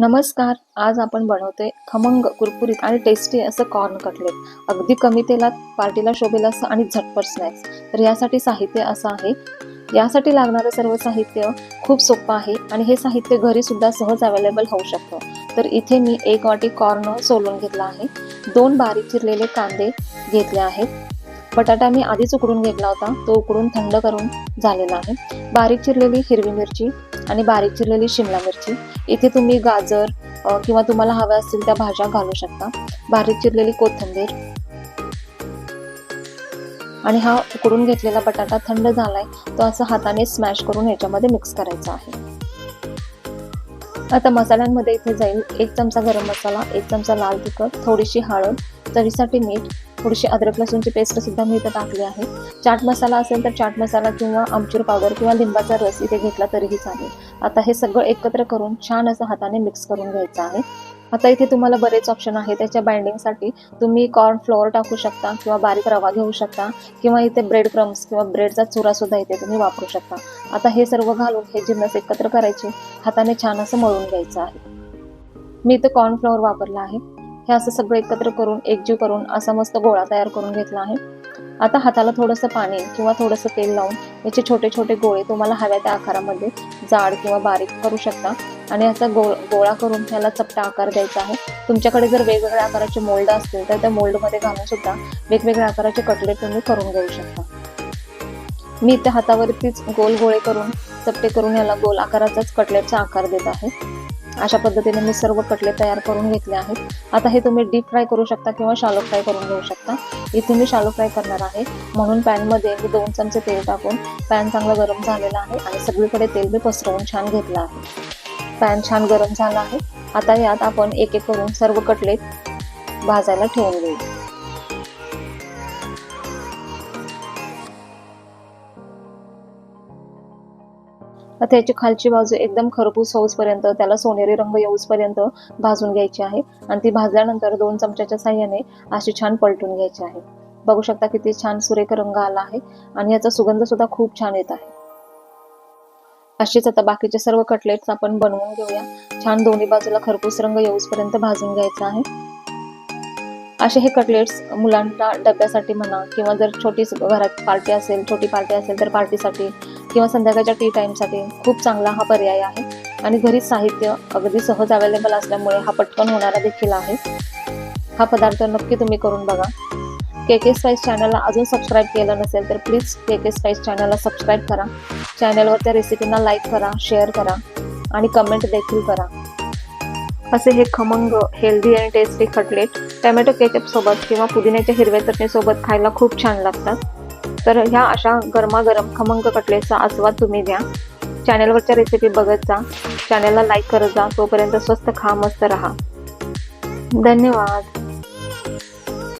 नमस्कार आज आपण बनवतोय खमंग कुरकुरीत आणि टेस्टी असं कॉर्न कटलेट अगदी कमी तेलात पार्टीला शोभेल असं आणि झटपट स्नॅक्स तर यासाठी साहित्य असं आहे. यासाठी लागणारं सर्व साहित्य खूप सोपं आहे आणि हे साहित्य घरी सुद्धा सहज अवेलेबल होऊ शकतं. तर इथे मी एक वाटी कॉर्न सोलून घेतला आहे. दोन बारीक चिरलेले कांदे घेतले आहेत. बटाटा मी आधीच उकडून घेतला होता. तो उकडून थंड करून झालेला आहे. बारीक चिरलेली हिरवी मिरची आणि बारीक चिरलेली शिमला मिरची. इथे तुम्ही गाजर किंवा तुम्हाला हव्या असतील त्या भाज्या घालू शकता. बारीक चिरलेली कोथिंबीर. आणि हा उकडून घेतलेला बटाटा थंड झालाय तो असं हाताने स्मॅश करून याच्यामध्ये मिक्स करायचा आहे. आता मसाल्यांमध्ये इथे जाईल एक चमचा गरम मसाला एक चमचा लाल तिखट थोडीशी हळद चवीसाठी मीठ थोडीशी अद्रक लसूणची पेस्ट सुद्धा मी इथे टाकली आहे. चाट मसाला असेल तर चाट मसाला किंवा आमचूर पावडर किंवा लिंबाचा रस इथे घेतला तरीही चालेल. आता हे सगळं एकत्र करून छान असं हाताने मिक्स करून घ्यायचं आहे. आता इथे तुम्हाला बरेच ऑप्शन आहे त्याच्या बाइंडिंगसाठी तुम्ही कॉर्न फ्लोअर टाकू शकता किंवा बारीक रवा घेऊ शकता किंवा इथे ब्रेड क्रम्स किंवा ब्रेडचा चुरा सुद्धा इथे तुम्ही वापरू शकता. आता हे सर्व घालून हे जिन्नस एकत्र करायचे. हाताने छान असं मळून घ्यायचं आहे. मी इथं कॉर्न फ्लोअर वापरला आहे. हे असं सगळं एकत्र करून एकजीव करून असा मस्त गोळा तयार करून घेतला आहे. आता हाताला थोडंसं पाणी किंवा थोडंसं तेल लावून याचे छोटे छोटे गोळे तुम्हाला हव्या त्या आकारामध्ये जाड किंवा बारीक करू शकता. आणि असा गो गोळा करून त्याला चपटा आकार द्यायचा आहे. तुमच्याकडे जर वेगवेगळ्या आकाराचे मोल्ड असतील तर त्या मोल्डमध्ये घालून सुद्धा वेगवेगळ्या आकाराचे कटलेट तुम्ही करून घेऊ शकता. मी इथे हातावरतीच गोल गोळे करून चपटे करून याला गोल आकाराचाच कटलेटचा आकार देत आहे. अशा पद्धतीने मी सर्व कटले तयार करून घेतले आहेत. आता हे तुम्ही डीप फ्राय करू शकता किंवा शालो फ्राय करून घेऊ शकता. इथे मी शालो फ्राय करणार आहे. म्हणून पॅनमध्ये मी दोन चमचे तेल टाकून पॅन चांगला गरम झालेला आहे आणि सगळीकडे तेल मी पसरवून छान घेतलं आहे. पॅन छान गरम झाला आहे. आता यात आपण एक एक करून सर्व कटलेट भाजायला ठेवून घेऊ आता याची खालची बाजू एकदम खरपूस होऊसपर्यंत त्याला सोनेरी रंग येऊसपर्यंत भाजून घ्यायची आहे. आणि ती भाजल्यानंतर दोन चमच्याच्या साह्याने अशी छान पलटून घ्यायची आहे. बघू शकता किती छान सुरेख रंग आला आहे आणि याचा सुगंध सुद्धा खूप छान येत आहे. अशीच आता बाकीचे सर्व कटलेट्स आपण बनवून घेऊया. छान दोन्ही बाजूला खरपूस रंग येऊसपर्यंत भाजून घ्यायचा आहे. असे हे कटलेट्स मुलांना डब्यासाठी म्हणा किंवा जर छोटी घरात पार्टी असेल छोटी पार्टी असेल तर पार्टीसाठी किंवा संध्याकाळच्या टी टाईमसाठी खूप चांगला हा पर्याय आहे. आणि घरीच साहित्य अगदी सहज अवेलेबल असल्यामुळे हा पटकन होणारा देखील आहे. हा पदार्थ नक्की तुम्ही करून बघा. के के स्पाईस चॅनलला अजून सबस्क्राईब केलं नसेल तर प्लीज के के स्पाईस चॅनलला सबस्क्राईब करा. चॅनलवर त्या रेसिपींना लाईक करा शेअर करा आणि कमेंट देखील करा. असे हे खमंग हेल्दी आणि टेस्टी कटलेट टॅमॅटो केचप सोबत किंवा पुदिन्याच्या हिरव्या चटणीसोबत खायला खूप छान लागतात. तर ह्या अशा गरमागरम खमंग कटलेटचा आस्वाद तुम्ही द्या चॅनलवरच्या रेसिपी बघत जा. चॅनलला लाईक करत जा. तोपर्यंत स्वस्त खा मस्त राहा. धन्यवाद.